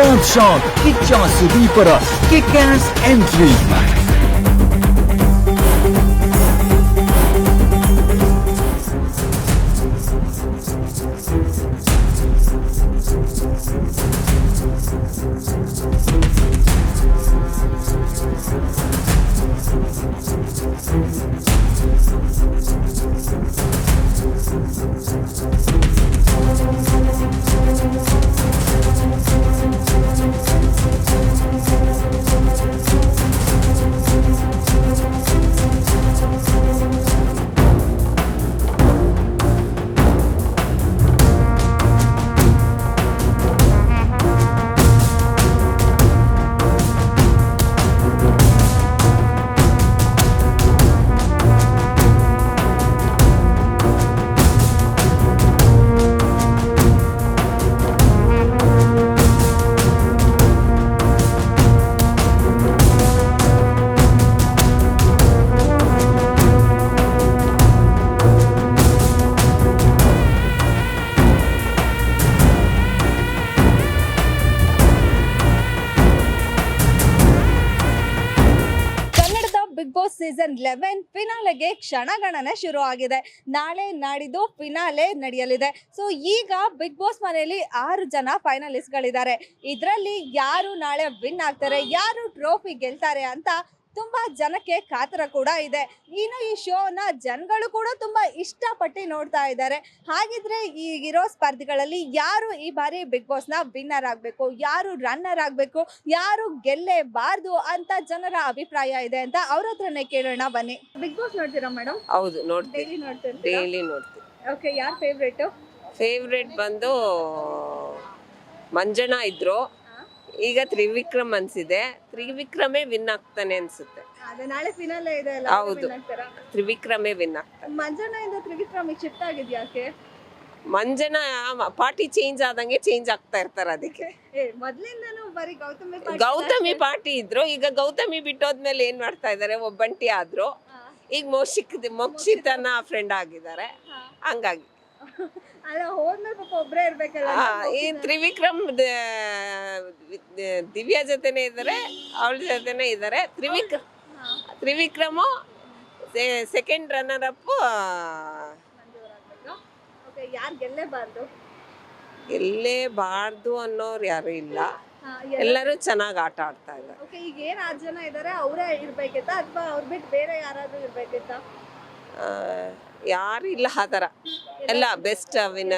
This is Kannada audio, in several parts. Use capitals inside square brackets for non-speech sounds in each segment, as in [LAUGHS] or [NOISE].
Birdsong, Kick John's Reaper, Kick Ass Entry. Season eleven ಫಿನಾಲೆಗೆ ಕ್ಷಣಗಣನೆ ಶುರು ಆಗಿದೆ ನಾಳೆ ನಾಡಿದ್ದು ಫಿನಾಲೆ ನಡೆಯಲಿದೆ. ಸೊ ಈಗ ಬಿಗ್ ಬಾಸ್ ಮನೆಯಲ್ಲಿ ಆರು ಜನ ಫೈನಲಿಸ್ಟ್ ಗಳಿದ್ದಾರೆ. ಇದರಲ್ಲಿ ಯಾರು ನಾಳೆ ವಿನ್ ಆಗ್ತಾರೆ, ಯಾರು ಟ್ರೋಫಿ ಗೆಲ್ತಾರೆ ಅಂತ ತುಂಬಾ ಜನಕ್ಕೆ ಕಾತರ ಕೂಡ ಇದೆ. ಇನ್ನು ಈ ಶೋನ ಜನಗಳು ಕೂಡ ತುಂಬಾ ಇಷ್ಟಪಟ್ಟು ನೋಡ್ತಾ ಇದ್ದಾರೆ. ಹಾಗಿದ್ರೆ ಈಗಿರೋ ಸ್ಪರ್ಧಿಗಳಲ್ಲಿ ಯಾರು ಈ ಬಾರಿ ಬಿಗ್ ಬಾಸ್ನ ವಿನ್ನರ್ ಆಗ್ಬೇಕು ಯಾರು ರನ್ನರ್ ಆಗ್ಬೇಕು ಯಾರು ಗೆಲ್ಲೇಬಾರ್ದು ಅಂತ ಜನರ ಅಭಿಪ್ರಾಯ ಇದೆ ಅಂತ ಅವ್ರ ಹತ್ರನೇ ಕೇಳೋಣ ಬನ್ನಿ. ಬಿಗ್ ಬಾಸ್ ನೋಡ್ತೀರಾ ಮೇಡಮ್ ಹೌದು ನೋಡ್ತೀನಿ ಡೈಲಿ ನೋಡ್ತೀವಿ. ಓಕೆ ಯಾರ್ ಫೇವ್ರೇಟ್ ಫೇವ್ರೆಟ್ ಬಂದು ಮಂಜಣ್ಣ ಇದ್ರು. ಈಗ ತ್ರಿವಿಕ್ರಮ್ ಅನ್ಸಿದೆ. ತ್ರಿವಿಕ್ರಮೇ ವಿನ್ ಆಗ್ತಾನೆ ಅನ್ಸುತ್ತೆ. ಅದೇ ನಾಳೆ ಫಿನಾಲೆ ಇದೆ ಅಲ್ಲ ಹೌದು. ತ್ರಿವಿಕ್ರಮೇ ವಿನ್ ಆಗ್ತಾನೆ. ಮಂಜಣ್ಣ ಇಂದ ತ್ರಿವಿಕ್ರಮ್ ಶಿಫ್ಟ್ ಆಗಿದ್ಯಾ ಯಾಕೆ? ಮಂಜಣ್ಣ ಪಾರ್ಟಿ ಚೇಂಜ್ ಆದಂಗೆ ಚೇಂಜ್ ಆಗ್ತಾ ಇರ್ತಾರೆ ಅದಕ್ಕೆ. ಏ ಮೊದ್ಲಿಂದನೂ ಬರೀ ಗೌತಮಿ ಪಾಟೀಲ್ ಗೌತಮಿ ಪಾರ್ಟಿ ಇದ್ರು. ಈಗ ಗೌತಮಿ ಬಿಟ್ಟೋದ್ಮೇಲೆ ಏನ್ ಮಾಡ್ತಾ ಇದಾರೆ? ಒಬ್ಬಂಟಿ ಆದ್ರು. ಹಾ, ಈಗ ಮೋಕ್ಷಿಕ್ ಮೋಕ್ಷಿತನ ಫ್ರೆಂಡ್ ಆಗಿದ್ದಾರೆ. ಹಾ. ಹಂಗಾಗಿ. ಅಲ್ಲ ಹೋದ್ಮೇಲೆ ಪಾಪ ಒಬ್ರೇ ಇರ್ಬೇಕಲ್ಲ ಆ, ಈ ತ್ರಿವಿಕ್ರಮ್ ದ- ದ- ದಿವ್ಯಾ ಜೊತೆನೆ ಇದ್ದಾರೆ ಅವಳ ಜೊತೆನೆ ಇದ್ದಾರೆ Trivik Trivikram second runner up okay ಯಾರು ಗೆಲ್ಲೇಬಾರ್ದು ಗೆಲ್ಲೇಬಾರ್ದು ಅನ್ನೋರು ಯಾರು ಇಲ್ಲ. ಎಲ್ಲರೂ ಚೆನ್ನಾಗಿ ಆಟ ಆಡ್ತಾ ಇದ್ದಾರೆ. ಓಕೆ ಈಗ ಏನ್ ಆರ್ ಜನ ಇದಾರೆ ಅವರೇ ಇರ್ಬೇಕಿತ್ತಾ ಅಥವಾ ಅವ್ರ ಬಿಟ್ಟು ಬೇರೆ ಯಾರಾದ್ರೂ ಇರ್ಬೇಕಿತ್ತಾ ಯಾರು ಇಲ್ಲ ಆ ಥರ. ಎಲ್ಲ ಬೆಸ್ಟ್ ಅವಿನ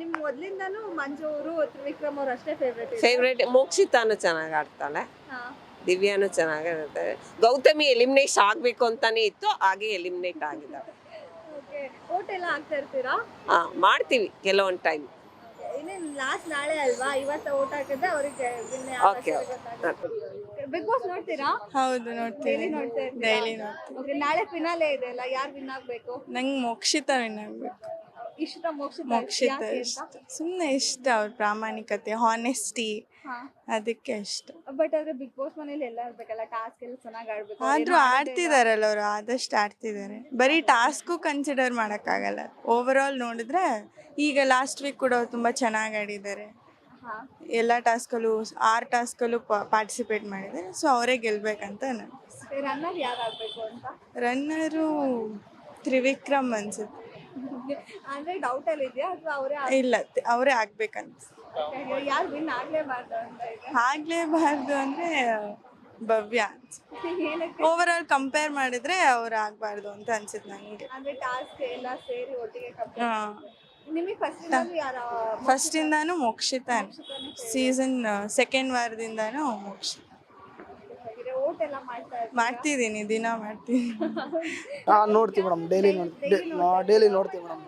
ನಿಮ್ ಮೊದ್ಲಿಂದಾನು ಮಂಜು ಅವರು ತ್ರಿವಿಕ್ರಮ್ ಅವ್ರು ಅಷ್ಟೇ ಫೇವ್ರೇಟ್ ಫೇವ್ರೇಟ್ ಮೋಕ್ಷಿತಾನು ಚೆನ್ನಾಗಿ ಆಡ್ತಾಳೆ. ದಿವ್ಯಾನು ಚೆನ್ನಾಗಿರುತ್ತೆ ಗೌತಮಿ ಎಲಿಮಿನೇಟ್ ಆಗ್ಬೇಕು ಅಂತಾನೆ ಇತ್ತು ಹಾಗೆ ಎಲಿಮಿನೇಟ್ ಆಗಿದ್ದಾಳೆ. ಓಕೆ ಓಟ್ ಎಲ್ಲ ಹಾಕ್ತಾ ಇರ್ತೀರಾ? ಹಾ ಮಾಡ್ತೀವಿ ಕೆಲವೊಂದು ಟೈಮ್ ಇನ್ನೇನ್ ಲಾಸ್ಟ್ ನಾಳೆ ಅಲ್ವಾ? ಇವತ್ತು ಓಟ್ ಹಾಕಿದ್ರೆ ಅವ್ರಿಗೆ Okay, ಬಿಗ್ ಬಾಸ್ ನೋಡ್ತೀರಾ? ಹೌದು ನೋಡ್ತೀನಿ. ಡೈಲಿ ನೋಡ್ತಾ ಇರ್ತೀರಾ? ಡೈಲಿ ನೋಡ್ತೀವಿ Okay, ನಾಳೆ ಫಿನಾಲೆ ಇದೆ ಅಲ್ಲ ಯಾರು ವಿನ್ ಆಗ್ಬೇಕು? ನಂಗೆ ಮೋಕ್ಷಿತ ವಿನ್ ಆಗ್ಬೇಕು. ಇಷ್ಟ ಮೋಕ್ಷಿತ? ಮೋಕ್ಷಿತ ಯಾಕೆ ಇಷ್ಟ? ಸುಮ್ಮನೆ ಇಷ್ಟ ಅವ್ರ ಪ್ರಾಮಾಣಿಕತೆ ಹಾನೆಸ್ಟಿ ಹಾ. ಅದಕ್ಕೆ ಇಷ್ಟ. ಬಟ್ ಆದ್ರೆ ಬಿಗ್ ಬಾಸ್ ಮನೇಲಿ ಎಲ್ಲ ಇರ್ಬೇಕಲ್ಲ ಟಾಸ್ಕ್ ಎಲ್ಲ ಚೆನ್ನಾಗಿ ಆಡ್ಬೇಕು. ಆದ್ರೂ ಆಡ್ತಿದಾರಲ್ಲ ಅವರು ಆದಷ್ಟು ಆಡ್ತಿದ್ದಾರೆ ಬರೀ ಟಾಸ್ಕು ಕನ್ಸಿಡರ್ ಮಾಡೋಕ್ಕಾಗಲ್ಲ. ಓವರ್ ಆಲ್ ನೋಡಿದ್ರೆ ಈಗ ಲಾಸ್ಟ್ ವೀಕ್ ಕೂಡ ಅವ್ರು ತುಂಬಾ ಚೆನ್ನಾಗಿ ಆಡಿದ್ದಾರೆ. ಎಲ್ಲ ಟಾಸ್ಕಲ್ಲೂ ಆರು ಟಾಸ್ಕಲ್ಲೂ ಪಾರ್ಟಿಸಿಪೇಟ್ ಮಾಡಿದೆ. ಸೊ ಅವರೇ ಗೆಲ್ಬೇಕಂತ ನಾನು. ರನ್ನರ್ ಯಾರು ಆಗ್ಬೇಕು ಅಂತ? ರನ್ನರು ತ್ರಿವಿಕ್ರಮ್ ಅನ್ಸುತ್ತೆ. ಅಂದ್ರೆ ಡೌಟ್ ಅಲ್ಲಿ ಇದೆಯಾ? ಅಥವಾ ಅವರೇ ಇಲ್ಲ ಅವರೇ ಆಗ್ಬೇಕಂತ ಯಾರು ವಿನ್ ಆಗ್ಲೇಬಾರ್ದು ಅಂತ ಆಗ್ಲೇಬಾರ್ದು ಅಂದ್ರೆ ಭವ್ಯ ಓವರ್ ಆಲ್ ಕಂಪೇರ್ ಮಾಡಿದ್ರೆ ಅವ್ರು ಆಗ್ಬಾರ್ದು ಅಂತ ಅನ್ಸುತ್ತೆ ನಂಗೆ. ಅಂದ್ರೆ ಟಾಸ್ಕ್ ಎಲ್ಲ ಸೇರಿ ಒಟ್ಟಿಗೆ ಫಸ್ಟ್ ಯಾರ ಫಸ್ಟ್ ಇಂದಾನು ಮೋಕ್ಷಿತ ಸೀಸನ್ ಸೆಕೆಂಡ್ ವಾರದಿಂದಾನು ಮೋಕ್ಷಿತ? ಮಾಡ್ತಿದ್ದೀನಿ ದಿನ ಮಾಡ್ತೀನಿ [LAUGHS] ಹಾ ನೋಡ್ತೀವಿ ಮೇಡಮ್ ಡೈಲಿ ಡೈಲಿ ನೋಡ್ತೀವಿ ಮೇಡಮ್.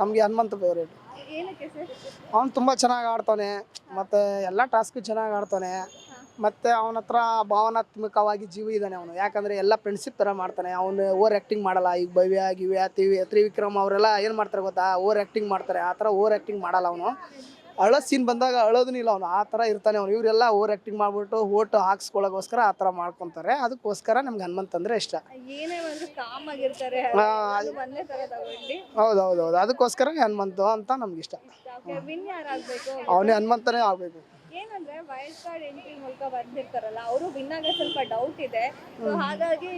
ನಮಗೆ ಹನುಮಂತ ಫೇವ್ರೇಟ್ ಅವ್ನು ತುಂಬ ಚೆನ್ನಾಗಿ ಆಡ್ತಾನೆ ಮತ್ತು ಎಲ್ಲ ಟಾಸ್ಕ್ ಚೆನ್ನಾಗಿ ಆಡ್ತಾನೆ. ಮತ್ತು ಅವನ ಹತ್ರ ಭಾವನಾತ್ಮಕವಾಗಿ ಜೀವ ಇದ್ದಾನೆ ಅವನು. ಯಾಕಂದರೆ ಎಲ್ಲ ಫ್ರೆಂಡ್ಶಿಪ್ ಥರ ಮಾಡ್ತಾನೆ. ಅವನು ಓವರ್ ಆ್ಯಕ್ಟಿಂಗ್ ಮಾಡಲ್ಲ. ಈಗ ಭವ್ಯ ಗಿವ್ಯ ತಿವಿ ತ್ರಿವಿಕ್ರಮ್ ಅವರೆಲ್ಲ ಏನು ಮಾಡ್ತಾರೆ ಗೊತ್ತಾ? ಓವರ್ ಆ್ಯಕ್ಟಿಂಗ್ ಮಾಡ್ತಾರೆ. ಆ ಥರ ಓವರ್ ಆ್ಯಕ್ಟಿಂಗ್ ಮಾಡಲ್ಲ ಅವನು. ಅಳೋ ಸೀನ್ ಬಂದಾಗ ಅಳೋದೂ ಇಲ್ಲ ಅವ್ನು. ಆ ಥರ ಇರ್ತಾನೆ ಅವನು. ಇವರೆಲ್ಲ ಓವರ್ ಆ್ಯಕ್ಟಿಂಗ್ ಮಾಡ್ಬಿಟ್ಟು ಓಟು ಹಾಕ್ಸ್ಕೊಳ್ಳೋಗೋಸ್ಕರ ಆ ಥರ ಮಾಡ್ಕೊತಾರೆ. ಅದಕ್ಕೋಸ್ಕರ ನಮ್ಗೆ ಹನುಮಂತ್ ಅಂದರೆ ಇಷ್ಟ. ಏನೇ ಒಂದು ಕಾಮ್ ಆಗಿರ್ತಾರೆ. ಆ, ಅದು ಒಂದೇ ತರ ತಗೊಳ್ಳಿ ಹೌದು ಹೌದು ಹೌದು ಅದಕ್ಕೋಸ್ಕರ ಹನುಮಂತು ಅಂತ ನಮ್ಗೆ ಇಷ್ಟ. ಅವನೇ ಹನುಮಂತನೇ ಆಗಬೇಕು. ಏನಂದ್ರೆ ವೈಲ್ಡ್ ಕಾರ್ಡ್ ಎಂಟ್ರಿ ಮೂಲಕ ಬಂದಿರ್ತಾರಲ್ಲ ಅವರು ವಿನ್ ಆಗೋ ಸ್ವಲ್ಪ ಡೌಟ್ ಇದೆ. ಸೊ ಹಾಗಾಗಿ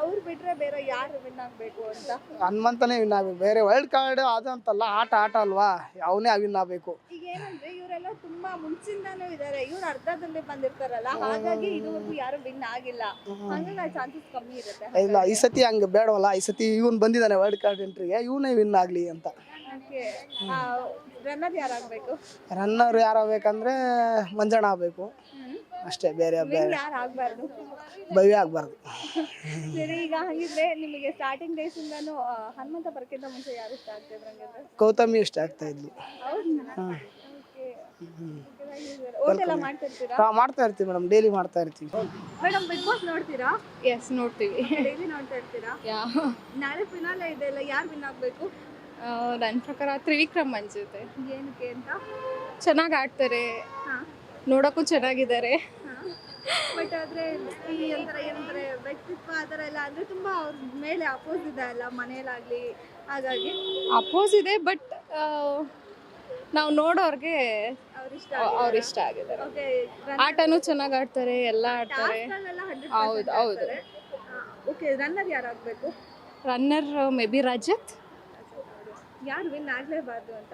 ಅವ್ರು ಬಿಟ್ರೆ ಬೇರೆ ಯಾರು ವಿನ್ ಆಗ್ಬೇಕು ಅಂತ? ಹನುಮಂತನೇ ವಿನ್ ಆಗ್ಬೇಕು. ಬೇರೆ ವರ್ಲ್ಡ್ ಕಾರ್ಡ್ ಆದಂತಲ್ಲ ಆಟ ಆಟ ಅಲ್ವಾ? ಅವನೇ ವಿನ್ ಆಗ್ಬೇಕು. ಈಗ ಏನಂದ್ರೆ ಇವರೆಲ್ಲ ತುಂಬಾ ಮುಂಚಿಂದಾನು ಇದಾರೆ. ಇವ್ರು ಅರ್ಧದಲ್ಲಿ ಬಂದಿರ್ತಾರಲ್ಲ ಹಾಗಾಗಿ ಇದುವರೆಗೂ ಯಾರು ವಿನ್ ಆಗಿಲ್ಲ. ಹಂಗಾಗಿ ಚಾನ್ಸಸ್ ಕಮ್ಮಿ ಇರುತ್ತೆ. ಇಲ್ಲ ಈ ಸತಿ ಹಂಗೆ ಬೇಡವಲ್ಲ ಈ ಸತಿ ಇವನ್ ಬಂದಿದ್ದಾನೆ ವರ್ಲ್ಡ್ ಕಾರ್ಡ್ ಎಂಟ್ರಿಗೆ ಇವನೇ ವಿನ್ ಆಗಲಿ ಅಂತ. ರನ್ನರ್ ಯಾರಾಗ್ಬೇಕು? ರನ್ನರ್ ಯಾರು ಆಗ್ಬೇಕಂದ್ರೆ ಮಂಜಣ್ಣ ಆಗಬೇಕು. ಅಷ್ಟೇ ಬೇರೆ ಬೇರೆ. ಯಾರು ಆಗ್ಬಾರ್ದು? ಭವ್ಯ ಆಗಬಾರ್ದು. ಸರಿ ಈಗ ಹಾಗಿದ್ರೆ ನಿಮಗೆ ಸ್ಟಾರ್ಟಿಂಗ್ ಡೇಸ್ ಇಂದಾನು ಆ, ಹನುಮಂತ ಬರಕ್ಕಿಂತ ಮುಂಚೆ ಯಾರು ಇಷ್ಟ ಆಗ್ತಿದ್ರು ಹಂಗಿದ್ರೆ? ಗೌತಮಿ ಇಷ್ಟ ಆಗ್ತಾ ಇದ್ಲು. ಹೌದಾ? ಓಟ್ ಎಲ್ಲ ಮಾಡ್ತಿರ್ತೀರಾ? ಹಾ, ಮಾಡ್ತಾ ಇರ್ತೀವಿ ಮೇಡಮ್ ಡೈಲಿ ಮಾಡ್ತಾ ಇರ್ತೀವಿ. ಮೇಡಮ್ ಬಿಗ್ ಬಾಸ್ ನೋಡ್ತೀರಾ? ಎಸ್ ನೋಡ್ತೀವಿ. ಡೈಲಿ ನೋಡ್ತಾ ಇರ್ತೀರಾ? ಯಾ ನಾಳೆ ಫಿನಾಲೆ ಇದೆ ಅಲ್ಲ ಯಾರು ವಿನ್ ಆಗ್ಬೇಕು? ನನ್ನ ಪ್ರಕಾರ ತ್ರಿವಿಕ್ರಮ್ ಅನ್ಸುತ್ತೆ ಏನಕ್ಕೆ ಅಂತ? ಚೆನ್ನಾಗಿ ಆಡ್ತಾರೆ. ನೋಡಕ್ಕೂ ಚೆನ್ನಾಗಿದ್ದಾರೆ. ಬಟ್ ಆದ್ರೆ ಈ ಒಂಥರ ಏನಂತಾರೆ ವ್ಯಕ್ತಿತ್ವ ಆ ಥರ ಎಲ್ಲ ಅಂದ್ರೆ ತುಂಬಾ ಅವ್ರ ಮೇಲೆ ಅಪೋಸ್ ಇದೆ ಅಲ್ಲ ಮನೇಲಾಗ್ಲಿ ಹಾಗಾಗಿ. ಅಪೋಸ್ ಇದೆ ಬಟ್ ನಾವು ನೋಡೋರ್ಗೆ ಅವ್ರ ಇಷ್ಟ ಆಗಿದ್ದಾರೆ. ಓಕೆ ಆಟನೂ ಚೆನ್ನಾಗಿ ಆಡ್ತಾರೆ ಎಲ್ಲ ಆಡ್ತಾರೆ. ಹೌದು, ಹೌದು. Okay runner ಯಾರಾಗಬೇಕು? Runner maybe Rajat? ಯಾರು ವಿನ್ ಆಗಲೇಬಾರ್ದು ಅಂತ?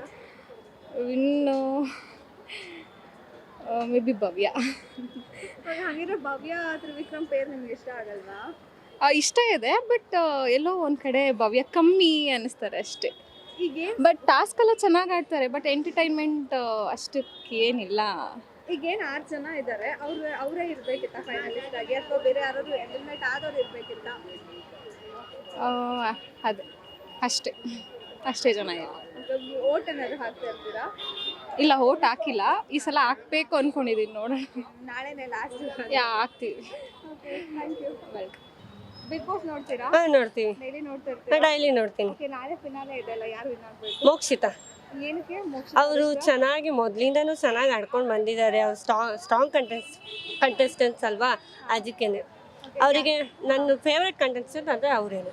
Win maybe Bhavya. Okay, ಹಾಗಿದ್ರೆ ಭವ್ಯ ತ್ರಿವಿಕ್ರಮ್ ಪೇರ್ ನಿಮ್ಗೆ ಇಷ್ಟ ಆಗಲ್ವಾ? ಆ, ಇಷ್ಟ ಇದೆ ಬಟ್ ಎಲ್ಲೋ ಒಂದು ಕಡೆ ಭವ್ಯ ಕಮ್ಮಿ ಅನಿಸ್ತಾರೆ ಅಷ್ಟೇ. ಹೀಗೆ ಏನ್ ಬಟ್ ಟಾಸ್ಕ್ ಎಲ್ಲ ಚೆನ್ನಾಗಿ ಆಡ್ತಾರೆ ಬಟ್ ಎಂಟರ್ಟೈನ್ಮೆಂಟ್ ಅಷ್ಟಕ್ಕೆ ಏನಿಲ್ಲ. ಈಗ ಏನ್ ಆರು ಜನ ಇದ್ದಾರೆ ಅವ್ರು ಅವರೇ ಇರ್ಬೇಕಿತ್ತ ಫೈನಲಿಸ್ಟ್ ಆಗಿ ಅಥವಾ ಬೇರೆ ಯಾರಾದ್ರು ಎಲಿಮಿನೇಟ್ ಆದವ್ರು ಇರ್ಬೇಕಿತ್ತ? ಆ, ಅದು ಅಷ್ಟೇ. ಅಷ್ಟೇ ಜನ ಇಲ್ಲ ಓಟ್ ಏನಾದ್ರು ಹಾಕ್ತಾ ಇರ್ತೀರಾ? ಇಲ್ಲ ಓಟ್ ಹಾಕಿಲ್ಲ. ಈ ಸಲ ಹಾಕ್ಬೇಕು ಅನ್ಕೊಂಡಿದೀನಿ ನೋಡೋಣ. ನಾಳೆನೇ ಲಾಸ್ಟ್ ಯಾ ಹಾಕ್ತೀವಿ. ಥ್ಯಾಂಕ್ ಯು ಬಿಗ್ ಬಾಸ್ ನೋಡ್ತೀರಾ? ಹಾ ನೋಡ್ತೀವಿ. ಡೈಲಿ ನೋಡ್ತಾ ಇರ್ತೀರಾ? ಡೈಲಿ ನೋಡ್ತೀನಿ. ಓಕೆ ನಾಳೆ ಫಿನಾಲೆ ಇದೆ ಅಲ್ಲ ಯಾರು ವಿನ್ ಆಗ್ಬೇಕು? ಮೋಕ್ಷಿತ. ಏನಕ್ಕೆ ಮೋಕ್ಷ ಅವರು ಚೆನ್ನಾಗಿ ಮೊದಲಿಂದನೂ ಚೆನ್ನಾಗಿ ಆಡ್ಕೊಂಡು ಬಂದಿದ್ದಾರೆ. ಅವ್ರು ಸ್ಟ್ರಾಂಗ್ ಸ್ಟ್ರಾಂಗ್ ಕಂಟೆಸ್ಟ್ ಕಂಟೆಸ್ಟೆಂಟ್ಸ್ ಅಲ್ವಾ? ಅದಕ್ಕೇನೆ. ಅವರಿಗೆ ನನ್ನ ಫೇವ್ರೆಟ್ ಕಂಟೆಸ್ಟೆಂಟ್ ಅಂದರೆ ಅವರೇನು.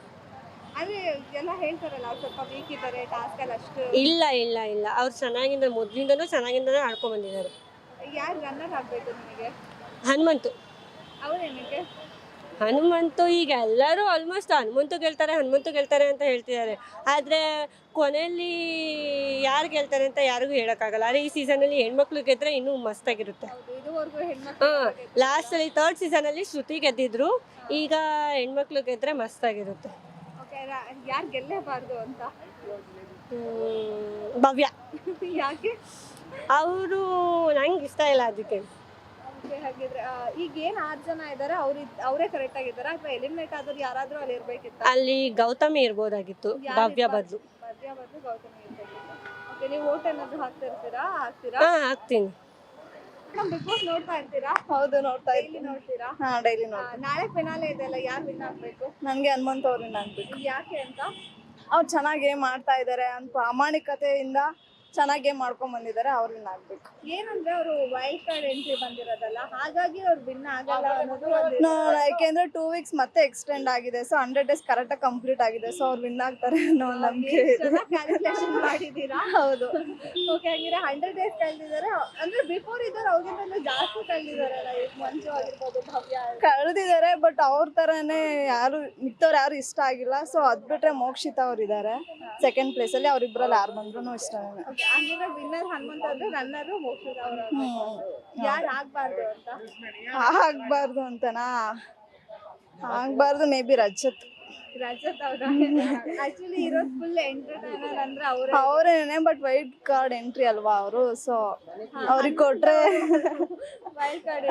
ಅಂದ್ರೆ ಎಲ್ಲ ಹೇಳ್ತಾರಲ್ಲ ಅವ್ರು ಸ್ವಲ್ಪ ವೀಕ್ ಇದ್ದಾರೆ ಟಾಸ್ಕ್ ಅಲ್ಲಿ ಅಷ್ಟು. ಇಲ್ಲ ಇಲ್ಲ ಇಲ್ಲ. ಅವ್ರು ಚೆನ್ನಾಗಿಂದ ಮೊದಲಿಂದನೂ ಚೆನ್ನಾಗಿಂದನೇ ಆಡ್ಕೊಂಡು ಬಂದಿದ್ದಾರೆ. ಯಾರು ರನ್ನರ್ ಆಗ್ಬೇಕು ನಿಮಗೆ? ಹನುಮಂತು. ಅವ್ರೇನಕ್ಕೆ ಹನುಮಂತು ಈಗ ಎಲ್ಲರೂ ಆಲ್ಮೋಸ್ಟ್ ಹನುಮಂತು ಗೆಲ್ತಾರೆ ಹನುಮಂತು ಗೆಲ್ತಾರೆ ಅಂತ ಹೇಳ್ತಿದ್ದಾರೆ. ಆದರೆ ಕೊನೆಯಲ್ಲಿ ಯಾರು ಗೆಲ್ತಾರೆ ಅಂತ ಯಾರಿಗೂ ಹೇಳೋಕ್ಕಾಗಲ್ಲ. ಆದರೆ ಈ ಸೀಸನಲ್ಲಿ ಹೆಣ್ಮಕ್ಳು ಗೆದ್ರೆ ಇನ್ನೂ ಮಸ್ತಾಗಿರುತ್ತೆ ಹಾಂ ಲಾಸ್ಟಲ್ಲಿ ತರ್ಡ್ ಸೀಸನಲ್ಲಿ ಶ್ರುತಿ ಗೆದ್ದಿದ್ರು. ಈಗ ಹೆಣ್ಮಕ್ಳು ಗೆದ್ರೆ ಮಸ್ತಾಗಿರುತ್ತೆ ಯಾರು ಗೆಲ್ಲೇಬಾರ್ದು ಅಂತ? ಭವ್ಯ. [LAUGHS] ಯಾಕೆ? ಅವರು ನಂಗೆ ಇಷ್ಟ ಇಲ್ಲ ಅದಕ್ಕೆ. Okay, ಹಾಗಿದ್ರೆ ಆ, ಈಗ ಏನ್ ಆರ್ ಜನ ಇದಾರೆ ಅವ್ರ ಅವರೇ ಕರೆಕ್ಟ್ ಆಗಿದ್ದಾರೆ? ಅಥವಾ ಎಲಿಮಿನೇಟ್ ಆದ್ರೆ ಯಾರಾದ್ರೂ ಅಲ್ಲಿ ಇರ್ಬೇಕಿತ್ತ? ಅಲ್ಲಿ ಗೌತಮಿ ಇರ್ಬೋದಾಗಿತ್ತು ಭವ್ಯ ಬದಲು. ಭವ್ಯ ಬದಲು ಗೌತಮಿ ಇರ್ಬೇಕಿತ್ತು? ನೀವು ಓಟ್ ಏನಾದ್ರು ಹಾಕ್ತಿರ್ತೀರಾ? ಹಾಕ್ತೀರಾ? ಹಾಂ ಹಾಕ್ತೀನಿ. ಮೇಡಮ್ ಬಿಗ್ ಬಾಸ್ ನೋಡ್ತಾ ಇರ್ತೀರಾ? ಹೌದು ನೋಡ್ತಾ ಡೈಲಿ ನೋಡ್ತೀರಾ? ಹಾ ಡೈಲಿ ಆ, ನಾಳೆ ಫಿನಾಲೆ ಇದೆಲ್ಲ ಯಾರು ವಿನ್ ಆಗ್ಬೇಕು? ನನಗೆ ಹನುಮಂತ ಅವ್ರನ್ನ ಅನ್ಬೇಕು ಯಾಕೆ ಅಂತ? ಅವ್ರು ಚೆನ್ನಾಗಿ ಮಾಡ್ತಾ ಇದ್ದಾರೆ ಅಂತ ಪ್ರಾಮಾಣಿಕತೆಯಿಂದ ಚೆನ್ನಾಗಿ ಮಾಡ್ಕೊಂಡ್ ಬಂದಿದ್ದಾರೆ ಅವ್ರನ್ನ ಆಗ್ಬೇಕು. ಏನಂದ್ರೆ ಅವರು ವೈಲ್ಡ್ ಕಾರ್ಡ್ ಎಂಟ್ರಿ ಬಂದಿರೋದಲ್ಲ ಹಾಗಾಗಿ ಅವ್ರು ವಿನ್ ಆಗಲ್ಲ ಅನ್ನೋದು ಒಂದು ಯಾಕೆಂದ್ರೆ ಟೂ ವೀಕ್ಸ್ ಮತ್ತೆ ಎಕ್ಸ್ಟೆಂಡ್ ಆಗಿದೆ ಸೊ ಹಂಡ್ರೆಡ್ ಡೇಸ್ ಕರೆಕ್ಟಾಗಿ ಕಂಪ್ಲೀಟ್ ಆಗಿದೆ ಸೊ ಅವ್ರು ವಿನ್ ಆಗ್ತಾರೆ ಅನ್ನೋ ಒಂದ್ ನಂಬಿಕೆ ಇದೆ. ಮಾಡಿದೀರಾ ಹೌದು. ಓಕೆ ಹಂಗಿದ್ರೆ ಹಂಡ್ರೆಡ್ ಡೇಸ್ ಕಳೆದಿದ್ದಾರೆ ಅಂದ್ರೆ ಬಿಫೋರ್ ಇದ್ದಾರೆ ಅವ್ರಿಗಿಂತ ಜಾಸ್ತಿ ಕಳೆದಿದ್ದಾರಲ್ಲ ಈಗ ಮಂಜು ಆಗಿರ್ಬೋದು ಭವ್ಯ ಕಳೆದಿದ್ದಾರೆ ಬಟ್ ಅವ್ರ ತರನೇ ಯಾರು ಮಿಕ್ತವ್ರು ಯಾರು ಇಷ್ಟ ಆಗಿಲ್ಲ ಸೊ ಅದ್ ಬಿಟ್ರೆ ಮೋಕ್ಷಿತ ಅವ್ರಿದ್ದಾರೆ. ಸೆಕೆಂಡ್ ಪ್ಲೇಸ್ ಅಲ್ಲಿ ಅವ್ರಿಬ್ರಲ್ಲಿ ಯಾರು ಬಂದ್ರು ಇಷ್ಟ Okay, ಹಂಗಿದ್ರೆ ವಿನ್ನರ್ ಹನುಮಂತ ಅಂದ್ರೆ ರನ್ನರು ಮೋಕ್ಷದ ಯಾರು ಆಗ್ಬಾರ್ದು ಅಂತ? ಆಗ್ಬಾರ್ದು ಅಂತನಾ? ಆಗ್ಬಾರ್ದು ಮೇ ಬಿ ರಜತ್. ರಜತ್ ಅವ್ರ. ಆಕ್ಚುಲಿ ಇರೋದು ಫುಲ್ ಎಂಟರ್ಟೈನರ್ ಅಂದ್ರೆ ಅವರೇ. ಅವರೇನೆ ಬಟ್ ವೈಟ್ ಕಾರ್ಡ್ ಎಂಟ್ರಿ ಅಲ್ವಾ ಅವರು? ಸೊ ಅವ್ರಿಗೆ ಕೊಟ್ರೆ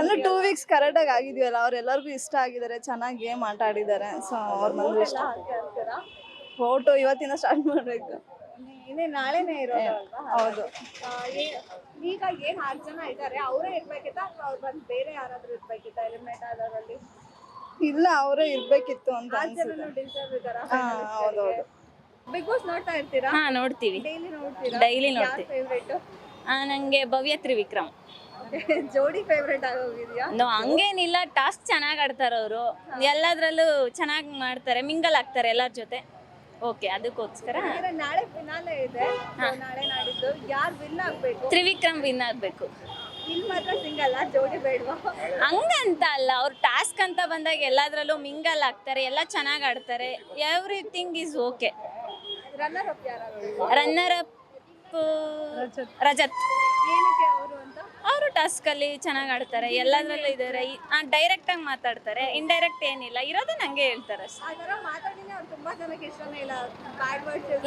ಅಂದ್ರೆ ಟೂ ವೀಕ್ಸ್ ಕರೆಕ್ಟ್ ಆಗಿ ಆಗಿದ್ಯಲ್ಲ ಅವ್ರೆಲ್ಲರಿಗೂ ಇಷ್ಟ ಆಗಿದ್ದಾರೆ ಚೆನ್ನಾಗಿ ಗೇಮ್ ಆಟ ಆಡಿದ್ದಾರೆ. ಸೊ ಅವ್ರ ಮನೇಲಿ ಇಷ್ಟ. ಫೋಟೋ ಇವತ್ತಿನ ಸ್ಟಾರ್ಟ್ ಮಾಡ್ಬೇಕು. ಇನ್ನೇ ನಾಳೆನೇ ಇರೋದಲ್ವಾ ಹೌದು. ಆ, ಏ- ಈಗ ಏನ್ ಆರ್ ಜನ ಇದ್ದಾರೆ ಅವರೇ ಇರ್ಬೇಕಿತ್ತ ಅಥವಾ ಅವ್ರು ಬಂದು ಬೇರೆ ಯಾರಾದ್ರೂ ಇರ್ಬೇಕಿತ್ತ ಎಲಿಮಿನೇಟ್ ಆದವರಲ್ಲಿ? ಇಲ್ಲ ಅವರೇ ಇರ್ಬೇಕಿತ್ತು ಅಂತ ಆರ್ ಅನ್ಸುತ್ತೆ. ಜನ ಡಿಸರ್ವ್ ಇದಾರ ಹಾ, ಹೌದೌದು. ಬಿಗ್ ಬಾಸ್ ನೋಡ್ತಾ ಇರ್ತೀರಾ? ಹಾ ನೋಡ್ತೀವಿ. ಡೈಲಿ ನೋಡ್ತೀರಾ? Daily ನೋಡ್ತೀವಿ. ಫೇವ್ರೇಟ್ ನನಗೆ ಭವ್ಯ ತ್ರಿವಿಕ್ರಮ್. ಜೋಡಿ ಫೇವ್ರೇಟ್ ಆಗೋಗಿದ್ಯಾ? ನೋ ಹಂಗೇನಿಲ್ಲ ಟಾಸ್ಕ್ ಚೆನ್ನಾಗಿ ಆಡ್ತಾರೆ ಅವರು ಎಲ್ಲದ್ರಲ್ಲೂ ಚೆನ್ನಾಗಿ ಮಾಡ್ತಾರೆ ಮಿಂಗಲ್ ಆಗ್ತಾರೆ ಎಲ್ಲರ ಜೊತೆ. ಓಕೆ ಅದಕ್ಕೋಸ್ಕರ ನಾಳೆ ಫಿನಾಲೆ ಇದೆ. So, ನಾಳೆ ನಾಡಿದ್ದು ಯಾರು ವಿನ್ ಆಗ್ಬೇಕು? ತ್ರಿವಿಕ್ರಮ್ ವಿನ್ ಆಗಬೇಕು. ಇಲ್ಲಿ ಮಾತ್ರ ಸಿಂಗಲ್ ಜೋಡಿ ಬೇಡವಾ? ಹಂಗಂತ ಅಲ್ಲ ಅವ್ರ ಟಾಸ್ಕ್ ಅಂತ ಬಂದಾಗ ಎಲ್ಲದರಲ್ಲೂ ಮಿಂಗಲ್ ಆಗ್ತಾರೆ ಎಲ್ಲ ಚೆನ್ನಾಗಿ ಆಡ್ತಾರೆ. Everything is okay runner up ಯಾರು ರನ್ನರ್ ಅಪ್ ರಜತ್. ಏನಕ್ಕೆ ಅವರು ಅವರು ಟಾಸ್ಕಲ್ಲಿ ಚೆನ್ನಾಗಿ ಆಡ್ತಾರೆ ಎಲ್ಲದರಲ್ಲೂ ಇದ್ದಾರೆ ಡೈರೆಕ್ಟಾಗಿ ಮಾತಾಡ್ತಾರೆ ಇಂಡೈರೆಕ್ಟ್ ಏನಿಲ್ಲ ಇರೋದು ನಂಗೆ ಹೇಳ್ತಾರೆ. ಅಷ್ಟೇ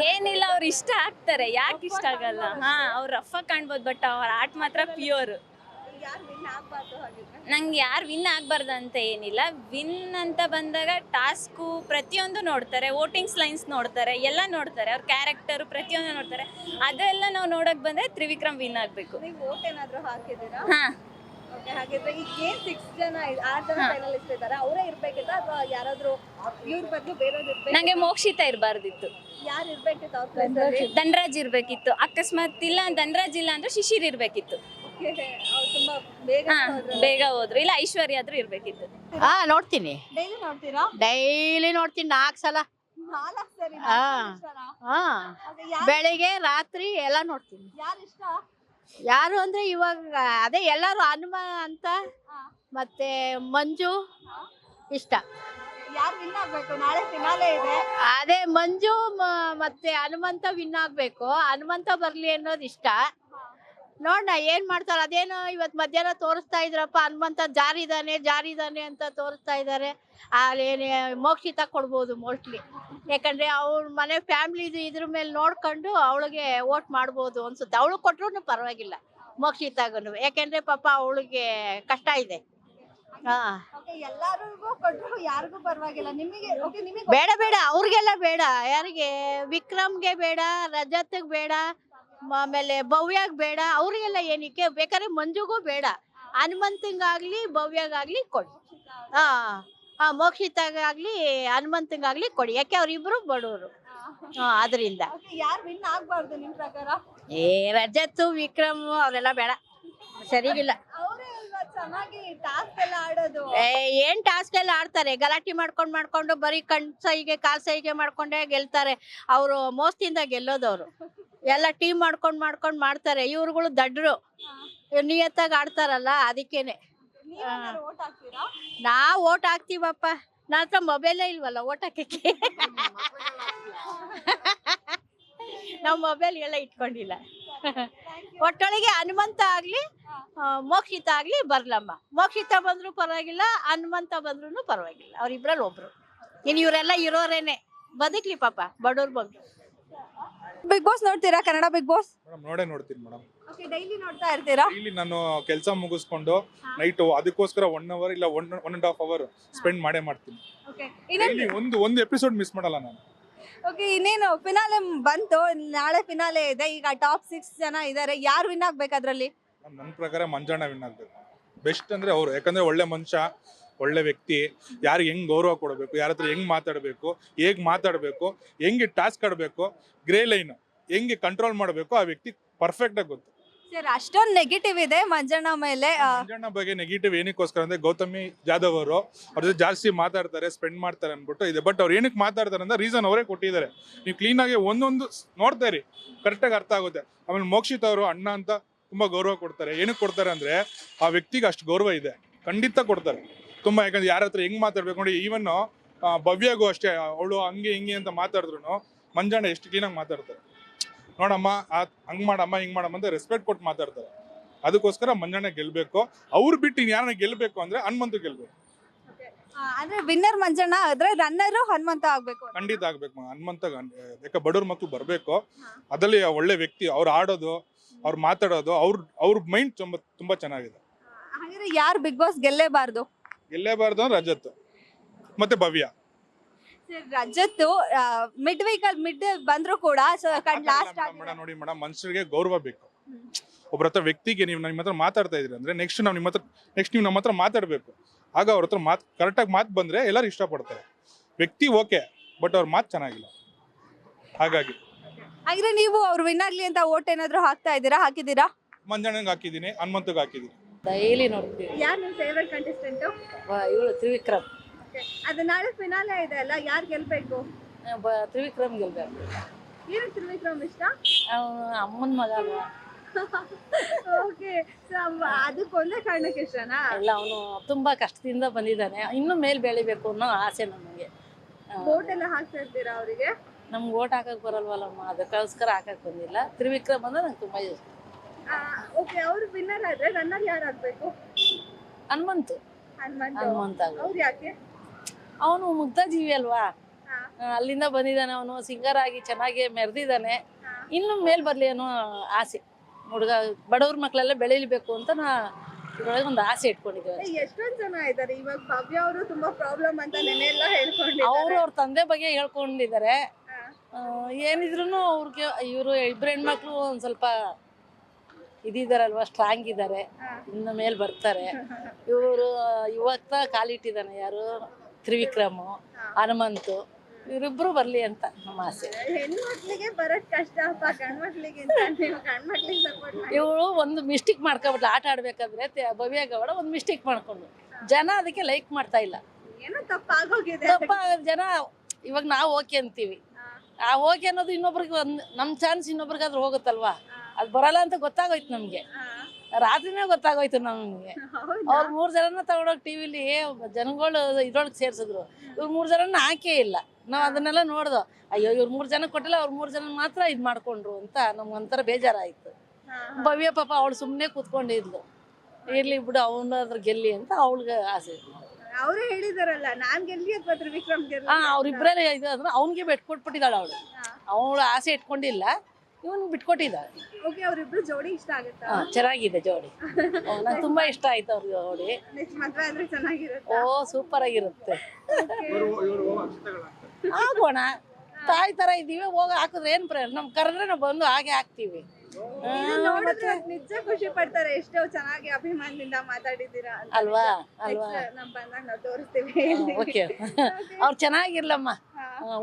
ಏನಿಲ್ಲ ಅವ್ರು ಇಷ್ಟ ಆಗ್ತಾರೆ ಯಾಕೆ ಇಷ್ಟ ಆಗಲ್ಲ. ಹಾ ಅವ್ರು ರಫ್ ಆಗಿ ಕಾಣ್ಬೋದು ಬಟ್ ಅವ್ರ ಆರ್ಟ್ ಮಾತ್ರ ಪ್ಯೂರ್ ನಂಗೆ ಯಾರು ವಿನ್ ಆಗಬಾರ್ದು ಅಂತ ಏನಿಲ್ಲ. ವಿನ್ ಅಂತ ಬಂದಾಗ ಟಾಸ್ಕು ಪ್ರತಿಯೊಂದು ನೋಡ್ತಾರೆ ವೋಟಿಂಗ್ಸ್ ಲೈನ್ಸ್ ನೋಡ್ತಾರೆ ಎಲ್ಲ ನೋಡ್ತಾರೆ. ಅವ್ರ ಕ್ಯಾರೆಕ್ಟರು ಪ್ರತಿಯೊಂದು ನೋಡ್ತಾರೆ. ಅದೆಲ್ಲ ನಾವು ನೋಡಕ್ ಬಂದ್ರೆ ತ್ರಿವಿಕ್ರಮ್ ವಿನ್ ಆಗ್ಬೇಕು. ಹಾ. ಹಾಗಿದ್ರೆ ಈಗ ಸಿಕ್ಸ್ ಜನ ಆ ಆರ್ ಜನ ಫೈನಲಿಸ್ಟ್ ಇದ್ದಾರೆ ಅವರೇ ಇರ್ಬೇಕಿತ್ತ ಅಥವಾ ಯಾರಾದ್ರೂ ಇವ್ರ ಬದಲು ಬೇರೆಯವ್ರು ಇರ್ಬೇಕು ನಂಗೆ ಮೋಕ್ಷಿತ ಇರಬಾರ್ದಿತ್ತು. ಯಾರು ಇರ್ಬೇಕಿತ್ತು ಅವ್ರ ಧನ್ರಾಜ್ ಇರ್ಬೇಕಿತ್ತು. ಅಕಸ್ಮಾತ್ ಇಲ್ಲ ದನರಾಜ್ ಇಲ್ಲ ಅಂದ್ರೆ ಶಿಶಿರ್ ಇರ್ಬೇಕಿತ್ತು. [LAUGHS] ಹಾ ಬೇಗ ಹೋದ್ರು. ಇಲ್ಲ ಐಶ್ವರ್ಯ ಆದ್ರೂ ಇರ್ಬೇಕಿತ್ತು. ಹಾ ನೋಡ್ತೀನಿ. ಡೈಲಿ ನೋಡ್ತೀರಾ? ಡೈಲಿ ನೋಡ್ತೀನಿ ನಾಲ್ಕು ಸಲ. ನಾಲ್ಕು ಸರಿ ಹಾ. ಇಷ್ಟನಾ? ಹಾ ಬೆಳಿಗ್ಗೆ ರಾತ್ರಿ ಎಲ್ಲ ನೋಡ್ತೀನಿ. ಯಾರ್ ಇಷ್ಟ? ಯಾರು ಅಂದ್ರೆ ಇವಾಗ ಅದೇ ಎಲ್ಲರೂ ಹನುಮ ಅಂತ. ಮತ್ತೆ ಮಂಜು ಇಷ್ಟ. ಯಾರು ವಿನ್ ಆಗ್ಬೇಕು? ನಾಳೆ ಫಿನಾಲೆ ಇದೆ. ಅದೇ ಮಂಜು ಮ- ಮತ್ತೆ ಹನುಮಂತ ವಿನ್ ಆಗ್ಬೇಕು. ಹನುಮಂತ ಬರ್ಲಿ ಅನ್ನೋದು ಇಷ್ಟ. ನೋಡೋಣ ಏನ್ ಮಾಡ್ತಾರೆ? ಅದೇನೋ ಇವತ್ ಮಧ್ಯಾಹ್ನ ತೋರಿಸ್ತಾ ಇದ್ರಪ್ಪ ಹನುಮಂತ ಜಾರಿದಾನೆ ಜಾರಿದಾನೆ ಅಂತ ತೋರಿಸ್ತಾ ಇದ್ದಾರೆ ಅಲ್ಲಿ ಮೋಕ್ಷಿತ ಕೊಡ್ಬೋದು ಮೋಸ್ಟ್ಲಿ ಯಾಕಂದ್ರೆ ಅವ್ರ ಮನೆ ಫ್ಯಾಮಿಲಿ ಇದ್ರ ಮೇಲೆ ನೋಡ್ಕೊಂಡು ಅವಳಿಗೆ ವೋಟ್ ಮಾಡ್ಬೋದು ಅನ್ಸುತ್ತೆ. ಅವಳು ಕೊಟ್ರು ಪರವಾಗಿಲ್ಲ ಮೋಕ್ಷಿತಾಗನು. ಯಾಕಂದ್ರೆ ಪಾಪ ಅವಳಿಗೆ ಕಷ್ಟ ಇದೆ. ಎಲ್ಲರಿಗೂ ಯಾರಿಗೂ ಪರವಾಗಿಲ್ಲ. ನಿಮಗೆ ಬೇಡ ಬೇಡ ಅವ್ರಿಗೆಲ್ಲ ಬೇಡ. ಯಾರಿಗೆ? ವಿಕ್ರಮ್ಗೆ ಬೇಡ ರಜತ್ಗೆ ಬೇಡ ಆಮೇಲೆ ಭವ್ಯಾಗ್ ಬೇಡ ಅವ್ರಿಗೆಲ್ಲ ಏನಕ್ಕೆ? ಬೇಕಾದ್ರೆ ಮಂಜುಗೂ ಬೇಡ. ಹನುಮಂತಂಗಾಗ್ಲಿ ಭವ್ಯಾಗಾಗ್ಲಿ ಕೊಡಿ. ಹಾ ಹಾ ಮೋಕ್ಷಿತಾಗಾಗ್ಲಿ ಹನುಮಂತಂಗಾಗ್ಲಿ ಕೊಡಿ. ಯಾಕೆ ಅವ್ರಿಬ್ರು ಬಡವರು. ಹಾ ಅದರಿಂದ ಯಾರು ವಿನ್ ಆಗ್ಬಾರ್ದು ನಿಮ್ ಪ್ರಕಾರ? ಏ ರಜತ್ ವಿಕ್ರಮ್ ಅವರೆಲ್ಲ ಬೇಡ. ಸರಿಗಿಲ್ಲ. ಅವರೇ ಚೆನ್ನಾಗಿ ಟಾಸ್ಕ್ ಎಲ್ಲ ಆಡೋದು? ಏ ಏನ್ ಟಾಸ್ಕ್ ಎಲ್ಲ ಆಡ್ತಾರೆ? ಗಲಾಟೆ ಮಾಡ್ಕೊಂಡ್ ಮಾಡ್ಕೊಂಡು ಬರೀ ಕಣ್ ಸೈಗೆ ಕಾಲ್ ಸೈಗೆ ಮಾಡ್ಕೊಂಡೇ ಗೆಲ್ತಾರೆ. ಅವರು ಗೆಲ್ಲೋದು ಗೆಲ್ಲೋದವ್ರು. ಎಲ್ಲ ಟೀಮ್ ಮಾಡ್ಕೊಂಡ್ ಮಾಡ್ಕೊಂಡ್ ಮಾಡ್ತಾರೆ. ಇವ್ರುಗಳು ದಡ್ರು. ನಿಯತ್ತಾಗಿ ಆಡ್ತಾರಲ್ಲ ಅದಕ್ಕೇನೆ. ನಾ ಓಟ್ ಹಾಕ್ತೀರಾ? ನಾವ್ ಓಟ್ ಹಾಕ್ತೀವಪ್ಪ. ನನ್ನ ಹತ್ರ ಮೊಬೈಲೇ ಇಲ್ವಲ್ಲ ಓಟ್ ಹಾಕಕ್ಕೆ? ನಾವು ಮೊಬೈಲ್ ಎಲ್ಲ ಇಟ್ಕೊಂಡಿಲ್ಲ. ಒಟ್ಟೊಳಗೆ ಹನುಮಂತ ಆಗ್ಲಿ ಮೋಕ್ಷಿತ ಆಗ್ಲಿ ಬರ್ಲಮ್ಮ. ಮೋಕ್ಷಿತ ಬಂದ್ರು ಪರವಾಗಿಲ್ಲ ಹನುಮಂತ ಬಂದ್ರು ಪರವಾಗಿಲ್ಲ. ಅವ್ರಿಬ್ರಲ್ಲಿ ಒಬ್ರು. ಇನ್ ಇವರೆಲ್ಲ ಇರೋರೇನೆ. ಬದುಕ್ಲಿ ಪಾಪ ಬಡವ್ರು ಬಗ್ಗೆ ಬಿಗ್ ಬಾಸ್ ನೋಡ್ತೀರಾ? ಕನ್ನಡ ಬಿಗ್ ಬಾಸ್ ಮೇಡಮ್ ನೋಡೇ ನೋಡ್ತೀನಿ ಮೇಡಮ್ ಓಕೆ ಡೈಲಿ ನೋಡ್ತಾ ಇರ್ತೀರಾ? ಇಲ್ಲಿ ನಾನು ಕೆಲಸ ಮುಗಿಸ್ಕೊಂಡು ನೈಟ್ ಅದಕ್ಕೋಸ್ಕರ ಒನ್ ಅವರ್ ಇಲ್ಲ one one and half hour spend ಮಾಡೇ ಮಾಡ್ತೀನಿ. ಓಕೆ ಡೈಲಿ ಒಂದು ಒಂದು ಎಪಿಸೋಡ್ ಮಿಸ್ ಮಾಡಲ್ಲ ನಾನು. ಓಕೆ ಇನ್ನೇನು? ಫಿನಾಲೆ ಬಂತು. ನಾಳೆ ಫಿನಾಲೆ ಇದೆ. ಈಗ ಟಾಪ್ ಸಿಕ್ಸ್ ಜನ ಇದ್ದಾರೆ ಯಾರು ವಿನ್ ಆಗ್ಬೇಕು ಅದ್ರಲ್ಲಿ? ನನ್ನ ಪ್ರಕಾರ ಮಂಜಣ್ಣ ವಿನ್ ಆಗ್ಬೇಕು. ಬೆಸ್ಟ್ ಅಂದ್ರೆ ಅವರು. ಯಾಕಂದ್ರೆ ಒಳ್ಳೆ ಮನುಷ್ಯ. ಒಳ್ಳೆ ವ್ಯಕ್ತಿ ಯಾರಿಗೆ ಹೆಂಗ್ ಗೌರವ ಕೊಡಬೇಕು ಯಾರ ಹತ್ರ ಹೆಂಗ್ ಮಾತಾಡಬೇಕು ಹೇಗ್ ಮಾತಾಡಬೇಕು ಹೆಂಗೆ ಟಾಸ್ಕ್ ಆಡಬೇಕು ಗ್ರೇ ಲೈನ್ ಹೆಂಗೆ ಕಂಟ್ರೋಲ್ ಮಾಡಬೇಕು ಆ ವ್ಯಕ್ತಿ ಪರ್ಫೆಕ್ಟ್ ಆಗಿ ಗೊತ್ತು. ಸರ್ ಅಷ್ಟೊಂದು ನೆಗೆಟಿವ್ ಇದೆ ಮಂಜಣ್ಣ ಮೇಲೆ ಆ, ಮಂಜಣ್ಣ ಬಗ್ಗೆ ನೆಗೆಟಿವ್ ಏನಕ್ಕೋಸ್ಕರ ಅಂದ್ರೆ ಗೌತಮಿ ಜಾಧವ್ ಅವರು ಅವ್ರ ಜೊತೆ ಜಾಸ್ತಿ ಮಾತಾಡ್ತಾರೆ ಸ್ಪೆಂಡ್ ಮಾಡ್ತಾರೆ ಅನ್ಬಿಟ್ಟು ಇದೆ. ಬಟ್ ಅವ್ರು ಏನಕ್ಕೆ ಮಾತಾಡ್ತಾರೆ ಅಂದ್ರೆ ರೀಸನ್ ಅವರೇ ಕೊಟ್ಟಿದ್ದಾರೆ. ನೀವು ಕ್ಲೀನ್ ಆಗಿ ಒಂದೊಂದು ನೋಡ್ತಾ ಇರಿ ಕರೆಕ್ಟಾಗಿ ಅರ್ಥ ಆಗುತ್ತೆ. ಆಮೇಲೆ ಮೋಕ್ಷಿತ್ ಅವರು ಅಣ್ಣ ಅಂತ ತುಂಬಾ ಗೌರವ ಕೊಡ್ತಾರೆ. ಏನಕ್ಕೆ ಕೊಡ್ತಾರೆ ಅಂದ್ರೆ ಆ ವ್ಯಕ್ತಿಗೆ ಅಷ್ಟು ಗೌರವ ಇದೆ. ಖಂಡಿತ ಕೊಡ್ತಾರೆ. ತುಂಬಾ ಯಾಕಂದ್ರೆ ಯಾರ ಹತ್ರ ಹೆಂಗ್ ಮಾತಾಡ್ಬೇಕು ನೋಡಿ ಈವನ್ ಭವ್ಯಗೂ ಅಷ್ಟೇ ಅವಳು ಹಂಗೆ ಹಿಂಗೆ ಅಂತ ಮಾತಾಡಿದ್ರು ಮಂಜಣ್ಣ ಎಷ್ಟು ಕ್ಲೀನಾಗಿ ಮಾತಾಡ್ತಾರೆ. ನೋಡಮ್ಮ ಆ ಹಂಗ್ ಮಾಡಮ್ಮ ಹಿಂಗ್ ಮಾಡಮ್ಮ ಅಂತ ರೆಸ್ಪೆಕ್ಟ್ ಕೊಟ್ಟು ಮಾತಾಡ್ತಾರೆ. ಅದಕ್ಕೋಸ್ಕರ ಮಂಜಣ್ಣ ಗೆಲ್ಬೇಕು. ಅವ್ರು ಬಿಟ್ಟು ಯಾರನ್ನ ಗೆಲ್ಬೇಕು ಅಂದ್ರೆ ಹನುಮಂತು ಗೆಲ್ಬೇಕು. ಆ, ಅಂದ್ರೆ ವಿನ್ನರ್ ಮಂಜಣ್ಣ ಆದ್ರೆ ರನ್ನರ್ ಹನುಮಂತ ಆಗ್ಬೇಕು ಖಂಡಿತ ಆಗ್ಬೇಕು ಹನುಮಂತ ಯಾಕೆ ಬಡವ್ರ ಮಕ್ಕಳು ಬರಬೇಕು. ಅದರಲ್ಲಿ ಒಳ್ಳೆ ವ್ಯಕ್ತಿ ಅವ್ರು ಆಡೋದು ಅವ್ರು ಮಾತಾಡೋದು ಅವ್ರ ಅವ್ರ ಮೈಂಡ್ ತುಂಬಾ ತುಂಬಾ ಚೆನ್ನಾಗಿದೆ. ಹಾಗಾದ್ರೆ ಯಾರು ಬಿಗ್ ಬಾಸ್ ಗೆಲ್ಲೇಬಾರ್ದು? ಗೆಲ್ಲೇಬಾರ್ದು ಅಂದ್ರೆ ರಜತ್. ಮತ್ತೆ ಭವ್ಯ. ರಜತ್ ಮಿಡ್ ವೀಕ್ ಅಲ್ಲಿ ಮಿಡ್ ಬಂದ್ರು ಕೂಡ ಲಾಸ್ಟ್ ಮೇಡಮ್ ನೋಡಿ ಮೇಡಮ್ ಮನುಷ್ಯರಿಗೆ ಗೌರವ ಬೇಕು. ಒಬ್ಬರ ಹತ್ರ ವ್ಯಕ್ತಿಗೆ ನೀವು ನಿಮ್ಮ ಹತ್ರ ಮಾತಾಡ್ತಾ ಇದ್ರಿ ಅಂದ್ರೆ ನೆಕ್ಸ್ಟ್ ನಾವು ನಿಮ್ಮ ಹತ್ರ ನೆಕ್ಸ್ಟ್ ನೀವು ನಮ್ಮ ಹತ್ರ ಮಾತಾಡಬೇಕು. ಆಗ ಅವ್ರ ಹತ್ರ ಮಾತು ಕರೆಕ್ಟಾಗಿ ಮಾತು ಬಂದ್ರೆ ಎಲ್ಲರೂ ಇಷ್ಟಪಡ್ತಾರೆ. ವ್ಯಕ್ತಿ ಓಕೆ ಬಟ್ ಅವ್ರ ಮಾತು ಚೆನ್ನಾಗಿಲ್ಲ. ಹಾಗಾಗಿ. ಹಾಗಿದ್ರೆ ನೀವು ಅವ್ರು ವಿನ್ ಆಗ್ಲಿ ಅಂತ ಓಟ್ ಏನಾದ್ರು ಹಾಕ್ತಾ ಇದ್ದೀರಾ? ಹಾಕಿದ್ದೀರಾ? ಮಂಜಣ್ಣಂಗೆ ಹಾಕಿದ್ದೀನಿ ಹನುಮಂತಗೆ ಹಾಕಿದ್ದೀನಿ. ಡೈಲಿ ನೋಡ್ತೀವಿ. ಯಾರು ನಿಮ್ಮ ಫೇವ್ರೆಟ್ ಕಂಟೆಸ್ಟೆಂಟ್ ಇವಳು ತ್ರಿವಿಕ್ರಮ್. ಅದು ನಾಳೆ ಫಿನಾಲೆ ಇದೆ ಅಲ್ಲ ಯಾರು ಗೆಲ್ಬೇಕು? ಬ- ತ್ರಿವಿಕ್ರಮ್ ಗೆಲ್ಬೇಕು. ಏನಕ್ಕೆ ತ್ರಿವಿಕ್ರಮ್ ಇಷ್ಟ? ಅವನು ಅಮ್ಮನ ಮಗ ಅಲ್ವಾ. ಓಕೆ ಅದಕ್ಕೊಂದೇ ಕಾರಣಕ್ಕೆ ಇಷ್ಟನಾ? ಎಲ್ಲ ಅವನು ತುಂಬಾ ಕಷ್ಟದಿಂದ ಬಂದಿದ್ದಾನೆ. ಇನ್ನೂ ಮೇಲ್ ಬೆಳಿಬೇಕು ಅನ್ನೋ ಆಸೆ ನಮಗೆ. ವೋಟ್ ಎಲ್ಲ ಹಾಕ್ತಾ ಇರ್ತೀರಾ ಅವರಿಗೆ? ನಮ್ಗೆ ಓಟ್ ಹಾಕಕ್ ಬರಲ್ವಲ್ಲಮ್ಮ ಅದಕ್ಕೋಸ್ಕರ ಹಾಕಕ್ ಬಂದಿಲ್ಲ. ತ್ರಿವಿಕ್ರಮ್ ಅಂದ್ರೆ ನಂಗೆ ತುಂಬಾ ಇಷ್ಟ. ಓಕೆ ಅವ್ರು ವಿನ್ನರ್ ಆದ್ರೆ ರನ್ನರ್ ಯಾರು ಆಗ್ಬೇಕು ಹನುಮಂತು. ಹನುಮಂತ ಹನುಮಂತ ಅವ್ರು ಯಾಕೆ? ಅವನು ಮುಗ್ಧ ಜೀವಿ ಅಲ್ವಾ? ಹಾ. ಅಲ್ಲಿಂದ ಬಂದಿದ್ದಾನೆ ಅವನು ಸಿಂಗರ್ ಆಗಿ ಚೆನ್ನಾಗಿ ಮೆರೆದಿದ್ದಾನೆ. ಇನ್ನು ಮೇಲ್ ಬರ್ಲಿ ಅನ್ನೋ ಆಸೆ. ಹುಡುಗ ಬಡವ್ರ ಮಕ್ಕಳೆಲ್ಲ ಬೆಳಿಲಿಬೇಕು ಅಂತ ನಾ ಇದ್ರೊಳಗೆ ಒಂದು ಆಸೆ ಇಟ್ಕೊಂಡಿದ್ದೇವೆ ಎಷ್ಟೊಂದ್ ಜನ ಇದಾರೆ. ಇವಾಗ ಭವ್ಯ ಅವರು ತುಂಬಾ ಪ್ರಾಬ್ಲಮ್ ಅಂತ ನೆನೆ ಎಲ್ಲ ಅವರು ಹೇಳ್ಕೊಂಡಿದ್ದಾರೆ ಅವ್ರ ತಂದೆ ಬಗ್ಗೆ ಹೇಳ್ಕೊಂಡಿದ್ದಾರೆ. ಏನಿದ್ರು ಅವ್ರಿಗೆ ಇವರು ಇಬ್ರು ಹೆಣ್ಮಕ್ಳು ಒಂದ್ ಸ್ವಲ್ಪ ಇದಿದಾರಲ್ವಾ ಸ್ಟ್ರಾಂಗ್ ಇದ್ದಾರೆ ಇನ್ನು ಮೇಲೆ ಬರ್ತಾರೆ. [LAUGHS] ಇವರು ಇವತ್ತ ಕಾಲಿಟ್ಟಿದ್ದಾನೆ ಯಾರು? ತ್ರಿವಿಕ್ರಮ್ ಹನುಮಂತು. ಇವರಿಬ್ರು ಬರ್ಲಿ ಅಂತ ನಮ್ಮ ಆಸೆ. ಹೆಣ್ಮಕ್ಳಿಗೆ ಕಷ್ಟ ಅಪ್ಪ ಗಂಡ್ಮಕ್ಳಿಗೆ ಸಪೋರ್ಟ್ ಇವಳು ಒಂದು ಮಿಸ್ಟೇಕ್ ಮಾಡ್ಕೊಬಿಟ್ಲು ಆಟ ಆಡ್ಬೇಕಾದ್ರೆ ಭವ್ಯ ಗೌಡ ಒಂದು ಮಿಸ್ಟೇಕ್ ಮಾಡ್ಕೊಂಡು ಜನ ಅದಕ್ಕೆ ಲೈಕ್ ಮಾಡ್ತಾ ಇಲ್ಲ. ಏನೋ ತಪ್ಪಾಗೋಗಿದೆ. ತಪ್ಪ ಜನ ಇವಾಗ ನಾವು ಓಕೆ ಅಂತೀವಿ. ಆ ಓಕೆ ಅನ್ನೋದು ಇನ್ನೊಬ್ರಿಗೆ ಒಂದು ನಮ್ಮ ಚಾನ್ಸ್ ಇನ್ನೊಬ್ರಿಗಾದ್ರೂ ಹೋಗುತ್ತಲ್ವಾ? ಅದು ಬರಲ್ಲ ಅಂತ ಗೊತ್ತಾಗೋಯ್ತು ನಮಗೆ. ರಾತ್ರಿನೇ ಗೊತ್ತಾಗೋಯ್ತು ನಮಗೆ. ಅವ್ರು ಮೂರು ಜನನ ತಗೊಂಡೋಗಿ ಟಿವಿಲಿ ಜನಗಳು ಇದ್ರೊಳಗೆ ಸೇರ್ಸಿದ್ರು. ಇವ್ರು ಮೂರು ಜನನ ಹಾಕೇ ಇಲ್ಲ. ನಾವು ಅದನ್ನೆಲ್ಲ ನೋಡ್ದೋ ಅಯ್ಯೋ ಇವ್ರ ಮೂರು ಜನ ಕೊಟ್ಟಿಲ್ಲ ಅವ್ರ ಮೂರು ಜನ ಮಾತ್ರ ಇದು ಮಾಡ್ಕೊಂಡ್ರು ಅಂತ ನಮ್ಗೊಂಥರ ಒಂಥರ ಬೇಜಾರಾಯಿತು. ಭವ್ಯ ಪಾಪ ಅವಳು ಸುಮ್ಮನೆ ಕೂತ್ಕೊಂಡಿದ್ಲು ಇರ್ಲಿ ಬಿಡು ಅವ್ನ ಅದ್ರ ಗೆಲ್ಲಿ ಅಂತ ಅವಳಿಗೆ ಆಸೆ ಅವರೇ ಹೇಳಿದಾರಲ್ಲ ನಾನ್ ಗೆಲ್ಲಿ ಅಥವಾ ತ್ರಿವಿಕ್ರಮ್ ಗೆಲ್ಲಿ ಇದು ಅಂದ್ರೆ ಅವ್ನಿಗೆ ಬಿಟ್ಕೊಟ್ಬಿಟ್ಟಿದ್ದಾಳೆ ಅವಳು. ಅವಳು ಆಸೆ ಇಟ್ಕೊಂಡಿಲ್ಲ. ಇವನ್ ಬಿಟ್ಕೊಟ್ಟಿದ್ದಾಳೆ ಓಕೆ ಅವರಿಬ್ರು ಜೋಡಿ ಇಷ್ಟ ಆಗುತ್ತಾ? ಹಾ ಚೆನ್ನಾಗಿದೆ ಜೋಡಿ. [LAUGHS] ನಂಗೆ ತುಂಬಾ ಇಷ್ಟ ಆಯ್ತು ಅವ್ರ ಜೋಡಿ. ನೆಕ್ಸ್ಟ್ ಮದ್ವೆ ಆದ್ರೆ ಚೆನ್ನಾಗಿರುತ್ತೆ? ಓ ಸೂಪರ್ ಆಗಿರುತ್ತೆ. ಆಗೋಣ. ತಾಯಿ ತರ ಇದೀವಿ ಹೋಗಿ ಹಾಕಿದ್ರೆ ಏನ್ ಪ್ರಯೋಜನ? ನಮ್ ಕರೆದ್ರೆ ನಾವು ಬಂದು ಹಾಗೆ ಹಾಕ್ತಿವಿ. ಹಾ, ನೋಡಿದ್ರೆ ನಿಜ ಖುಷಿ ಪಡ್ತಾರೆ ಎಷ್ಟೋ ಚೆನ್ನಾಗಿ ಅಭಿಮಾನದಿಂದ ಮಾತಾಡಿದ್ದೀರಾ ಅಂತ. ಅಲ್ವಾ? Next ಅಲ್ವಾ? ನಮ್ ಬಂದಾಗ ನಾವು ತೋರಿಸ್ತೀವಿ ಓಕೆ ಅವ್ರು ಚೆನ್ನಾಗಿರ್ಲಮ್ಮ.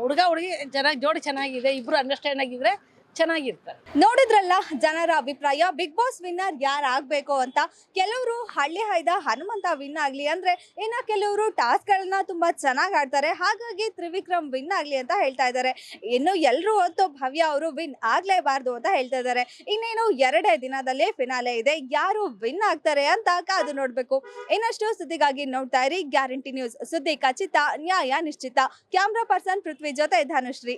ಹುಡುಗ ಹುಡುಗಿ ಚೆನ್ನಾಗಿ ಜೋಡಿ ಚೆನ್ನಾಗಿದೆ ಇಬ್ರು ಅಂಡರ್ಸ್ಟ್ಯಾಂಡ್ ಆಗಿದ್ರೆ ಚೆನ್ನಾಗಿರ್ತಾರೆ. ನೋಡಿದ್ರಲ್ಲ ಜನರ ಅಭಿಪ್ರಾಯ, ಬಿಗ್ ಬಾಸ್ ವಿನ್ನರ್ ಯಾರು ಆಗ್ಬೇಕು ಅಂತ? ಕೆಲವರು ಹಳ್ಳಿ ಹೈದ ಹನುಮಂತ ವಿನ್ ಆಗಲಿ ಅಂದರೆ ಇನ್ನು ಕೆಲವರು ಟಾಸ್ಕ್ಗಳನ್ನ ತುಂಬಾ ಚೆನ್ನಾಗಿ ಆಡ್ತಾರೆ. ಹಾಗಾಗಿ ತ್ರಿವಿಕ್ರಮ್ ವಿನ್ ಆಗಲಿ ಅಂತ ಹೇಳ್ತಾ ಇದ್ದಾರೆ. ಇನ್ನು ಎಲ್ಲರೂ ಹೊತ್ತು ಭವ್ಯ ಅವರು ವಿನ್ ಆಗಲೇಬಾರ್ದು ಅಂತ ಹೇಳ್ತಾ ಇದ್ದಾರೆ. ಇನ್ನೇನು ಎರಡೇ ದಿನದಲ್ಲೇ ಫಿನಾಲೆ ಇದೆ. ಯಾರು ವಿನ್ ಆಗ್ತಾರೆ ಅಂತ ಕಾದು ನೋಡಬೇಕು. ಇನ್ನಷ್ಟು ಸುದ್ದಿಗಾಗಿ ನೋಡ್ತಾ ಇರಿ ಗ್ಯಾರಂಟಿ ನ್ಯೂಸ್. ಸುದ್ದಿ ಖಚಿತ, ನ್ಯಾಯ ನಿಶ್ಚಿತ. ಕ್ಯಾಮ್ರಾ ಪರ್ಸನ್ ಪೃಥ್ವಿ ಜೊತೆ ಧನುಶ್ರೀ.